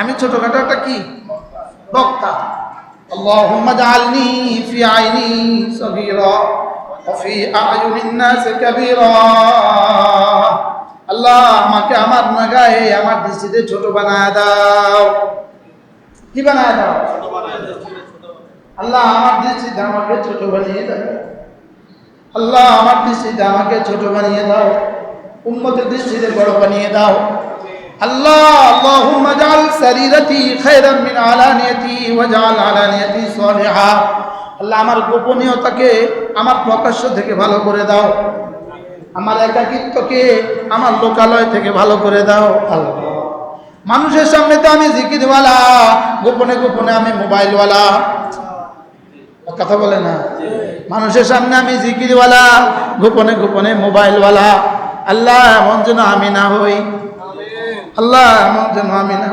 আমি ছোটখাটো একটা কি বক্তা اللهم اجعلني في عيني صغيرا وفي أعين الناس كبيرا আল্লাহ আমাকে আমার নাগায়ে আমার দৃষ্টিতে ছোট বানায় দাও কি বানায় দাও আল্লাহ আমার দৃষ্টিতে আমাকে ছোট বানিয়ে দাও আল্লাহ আমার দৃষ্টিতে আমাকে ছোট বানিয়ে দাও উম্মতের দৃষ্টিতে বড় বানিয়ে দাও আল্লাহ, আল্লাহুম্মা জাল সারিরাতি খায়রাম মিন আলানিয়াতি ওয়াজআল আলানিয়াতি সালিহা। আল্লাহ আমার গোপনীয়তাকে, আমার প্রকাশ্য থেকে ভালো করে দাও। আমার একাকিত্বকে, আমার লোকালয় থেকে ভালো করে দাও। আল্লাহ। মানুষের সামনে তো আমি জিকিরওয়ালা, গোপনে গোপনে আমি মোবাইলওয়ালা। কথা বলে না? মানুষের সামনে আমি জিকিরওয়ালা, গোপনে গোপনে মোবাইলওয়ালা। আল্লাহ, এমন যেন আমি না হই। আল্লাহ এমন যেন আমি না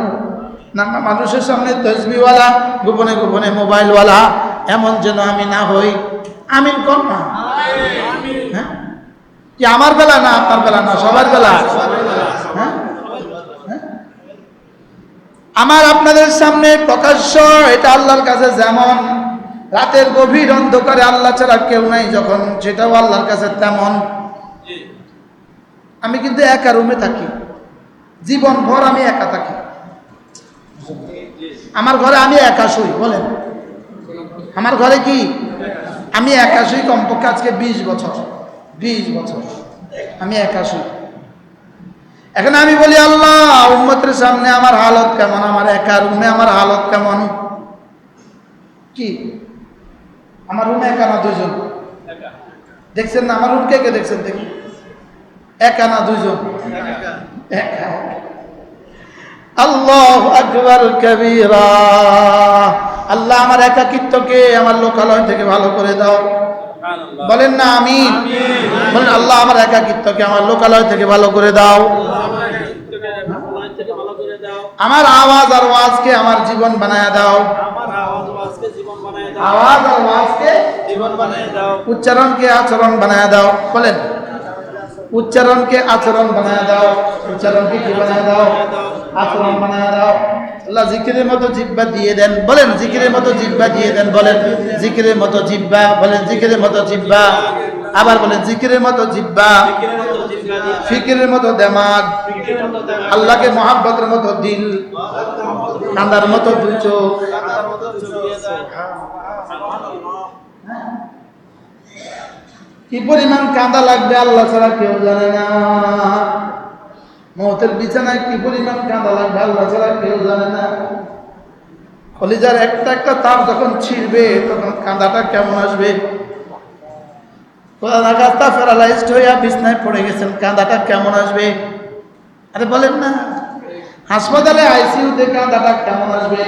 না, মানুষের সামনে তসবিওয়ালা গোপনে গোপনে মোবাইলওয়ালা এমন যেন আমি না হই। আমিন কর না? হ্যাঁ? কি আমার বেলা না আপনার বেলা না সবার বেলা? হ্যাঁ? হ্যাঁ? আমার আপনাদের সামনে প্রকাশ্য এটা আল্লাহর কাছে যেমন। রাতের গভীর অন্ধকারে আল্লাহ ছাড়া কেউ নাই যখন সেটাও আল্লাহর কাছে তেমন। আমি কিন্তু একা রুমে থাকি। জীবন ভর আমি একা থাকি। আমার ঘরে আমি একা শুই, বলেন। আমার ঘরে কি? আমি একা শুই কমপক্ষে আজকে বিশ বছর বিশ বছর আমি একা শুই। এখন আমি বলি, আল্লাহ, উম্মতের সামনে আমার হালত কেমন? আমার একা রুমে আমার হালত কেমন? কি? আমার রুমে একা না দুজন দেখছেন না? আমার রুম কে কে দেখছেন দেখি? একা না দুজন একা আল্লাহ আকবর কবিরা। আল্লাহ আমার একাকিত্বকে আমার লোকালয় থেকে ভালো করে দাও। বলেন না আমি বলেন আল্লাহ আমার একাকিত্বকে আমার লোকালয় থেকে ভালো করে দাও। আমার আওয়াজ আর ওয়াজকে আমার জীবন বানায় দাও। আওয়াজ আর ওয়াজকে উচ্চারণকে আচরণ বানায় দাও। বলেন। উচ্চারণকে আচরণ বানায় দাও। উচ্চারণকে কি বানায় দাও? আচরণ বানায় দাও। আল্লাহ জিকিরের মতো জিব্বা দিয়ে দেন। বলেন, জিকিরের মতো জিব্বা দিয়ে দেন। বলেন, জিকিরের মতো জিব্বা। বলেন, জিকিরের মতো জিব্বা। আবার বলেন, জিকিরের মতো জিব্বা। ফিকিরের মতো দেমাগ। আল্লাহকে মহাব্বতের মতো দিল। কান্দার মতো দুই কি পরিমাণ কাঁদা লাগবে আল্লাহ ছাড়া কেউ জানে না। মতের বিছানায় কি পরিমাণ কাঁদা লাগবে আল্লাহ ছাড়া কেউ জানে না। কলিজার একটা একটা তার যখন ছিঁড়বে, তখন কাঁদাটা কেমন আসবে? আঘাতটা প্যারালাইজড হইয়া বিছনায় পড়ে গেছেন, কাঁদাটা কেমন আসবে? আরে বলেন না। হাসপাতালে আইসিইউতে কাঁদাটা কেমন আসবে?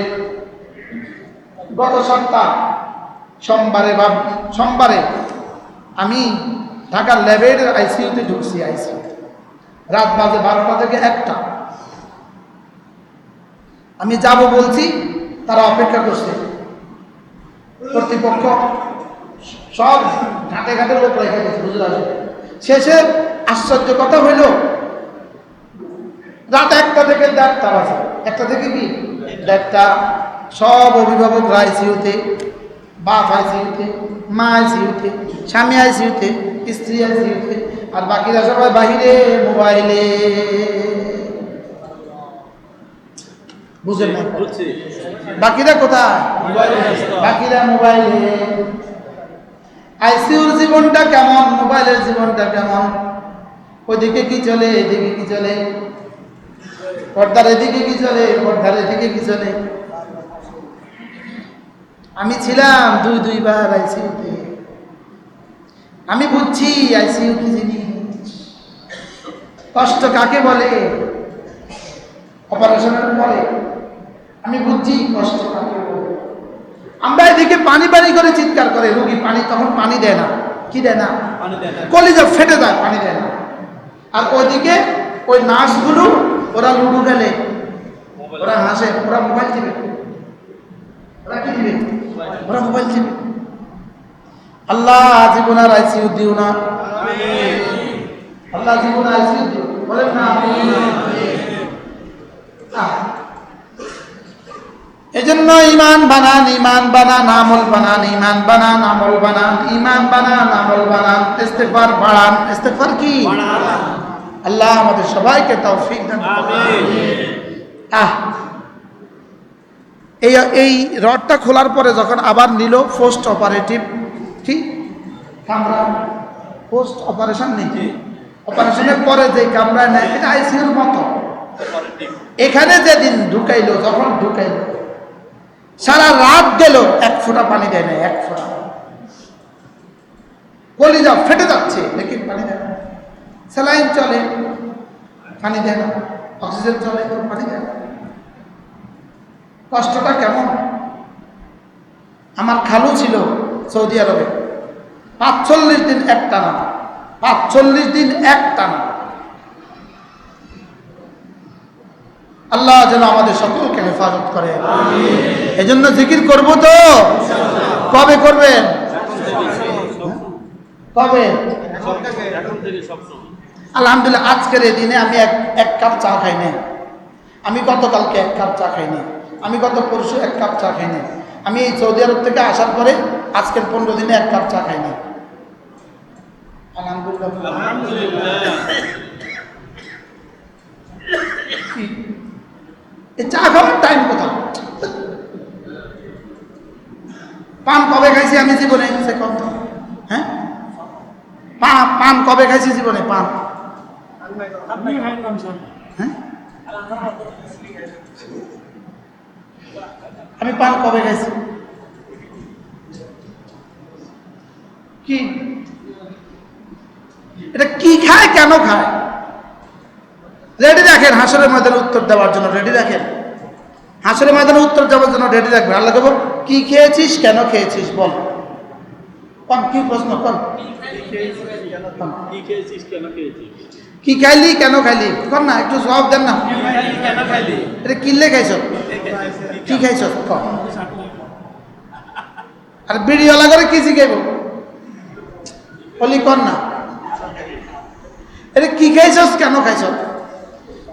গত সপ্তাহ, সোমবারে বা সোমবারে আমি ঢাকার ল্যাবের আইসিইউতে ঢুকছি আইসিইউ রাত বাজে বারোটা থেকে একটা। আমি যাব বলছি, তারা অপেক্ষা করছে। কর্তৃপক্ষ সব ঘাটে ঘাটে লোক রেখে গেছে গুজরাট শেষে আশ্চর্য কথা হইল, রাত একটা থেকে দেড়টা বাজে একটা থেকে কি? দেড়টা। সব অভিভাবকরা আইসিউতে বাপ আইসিউতে মা আইসিউতে স্বামী আইসিউতে স্ত্রী আইসিউতে আর বাকিরা সবাই বাহিরে মোবাইলে। বুঝেন না? বাকিরা কোথায়? বাকিরা মোবাইলে। আইসিউর জীবনটা কেমন? মোবাইলের জীবনটা কেমন? ওইদিকে কি চলে এদিকে কি চলে? পর্দার এদিকে কি চলে পর্দার এদিকে কি চলে? আমি ছিলাম দুই দুইবার আইসিউতে আমি বুঝছি আইসিইউ কি জিনিস। কষ্ট কাকে বলে? অপারেশনের পরে। আমি বুঝছি কষ্ট কাকে বলে। আমরা এদিকে পানি পানি করে চিৎকার করে রুগী পানি তখন পানি দেয় না। কি দেয় না? কলিজা ফেটে যায় পানি দেয় না। আর ওইদিকে ওই নার্সগুলো ওরা লুডু খেলে। ওরা হাসে ওরা মোবাইল চিবে ওরা কি দিবে ওরা মোবাইল চিবে আল্লাহ জীবন আর আইসিউ দিও না। আল্লাহ জীবন আইসিউ দিও। বলেন না। আহ। এজন্য ইমান বানান ইমান বানান আমল বানান ইমান বানান আমল বানান ইমান বানান আমল বানান ইস্তেগফার বাড়ান। ইস্তেগফার কি? আল্লাহ আমাদের সবাইকে তৌফিক দান আহ। এই এই রডটা খোলার পরে যখন আবার নিল পোস্ট অপারেটিভ কি? কামরা পোস্ট অপারেশন নেই। অপারেশনের পরে যে কামরায় নেয় এটা আইসিউর মতো। এখানে যেদিন ঢুকাইলো যখন ঢুকাইলো সারা রাত গেল এক ফোঁটা পানি দেয় না এক ফোঁটা। কলিজা ফেটে যাচ্ছে লেকিন পানি দেয় না স্যালাইন চলে পানি দেয় না। অক্সিজেন চলে পানি দেয় না। কষ্টটা কেমন? আমার খালু ছিল সৌদি আরবে। পাঁচচল্লিশ দিন এক টানা। পাঁচচল্লিশ দিন এক টানা। আল্লাহ যেন আমাদের সকলকে হেফাজত করে। এজন্য জিকির করব তো? কবে করবেন? কবে? আলহামদুলিল্লাহ, আজকের এই দিনে আমি এক এক কাপ চা খাই নাই আমি গতকালকে এক কাপ চা খাইনি। আমি গত পরশু এক কাপ চা খাইনি। আমি এই সৌদি আরব থেকে আসার পরে আজকের পনেরো দিনে এক কাপ চা খাইনি? চা খাওয়ার টাইম কোথাও পান কবে খাইছি আমি জীবনে? সে কম হ্যাঁ? পান পান কবে খাইছি জীবনে? পান হ্যাঁ? আমি পান কবে খাইছি? কি? এটা কি খায় কেন খায়? রেডি রাখেন হাসরের ময়দানে উত্তর দেওয়ার জন্য রেডি রাখেন হাসরের ময়দানে উত্তর দেওয়ার জন্য রেডি রাখবেন। আল্লাহ কেবল। কি খেয়েছিস কেন খেয়েছিস বল। কন কি প্রশ্ন কন। কি খাইলি কেন খাইলি? কর না একটু জবাব দেন না। এটা কিনলে খাইছ? কি খাইছ? আর বিড়িওয়ালা করে কি শিখাইব বলি কর না এটা কি খাইছস? কেন খাইছ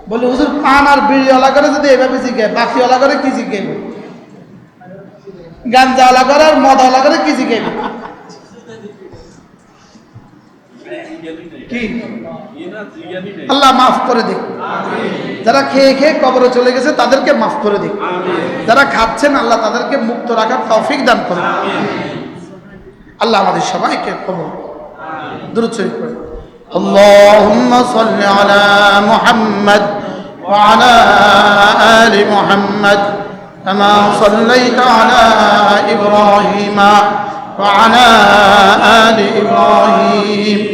বলি, হুজুর, পান আর বিড়িওয়ালা করে যদি এভাবে শিখে বাকিওয়ালা করে কি শিখাইব গাঞ্জাওয়ালা করে আর মদওয়ালা করে কি শিখাইব কি এরা জিজ্ঞানি নেই আল্লাহ মাফ করে দিক যারা খেয়ে খেয়ে কবরে চলে গেছে তাদেরকে মাফ করে দিক যারা খাচ্ছেন আল্লাহ তাদেরকে মুক্ত রাখার তৌফিক দান করুন আল্লাহ আমাদের সবাইকে কবর দূর শরীফ করে اللهم صل على محمد وعلى آل محمد كما صليت على إبراهيم وعلى آل إبراهيم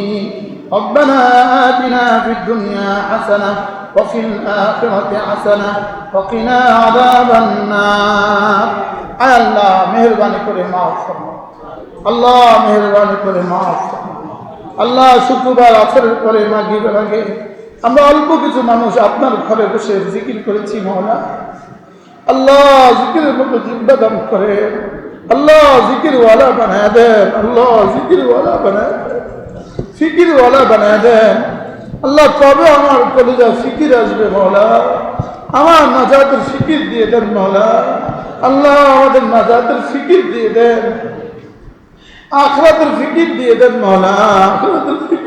ربنا آتنا في الدنيا حسنة وفي الآخرة حسنة وقنا عذاب النار আয় আল্লাহ মেহরবানি করে মাফ করুন আল্লাহ মেহরবানি করে মাফ করুন আল্লাহ শুক্রবার আসরের পরে মাগরিবের আগে আমরা অল্প কিছু মানুষ আপনার ঘরে বসে জিকির করেছি মহলা আল্লাহ জিকিরের মতো জিব্বা দান করে আল্লাহ জিকির ওয়ালা বানায় দেন আল্লাহ জিকির ওয়ালা বানায় দেন ফিকির ওয়ালা বানায় দেন। আল্লাহ কবে আমার কলেজা ফিকির আসবে মহলা আমার নাজাতের ফিকির দিয়ে দেন মহলা আল্লাহ আমাদের নাজাতের ফিকির দিয়ে দেন। আখরাতের ফিকির দিয়ে দেন মহলা আখরাতের ফিকির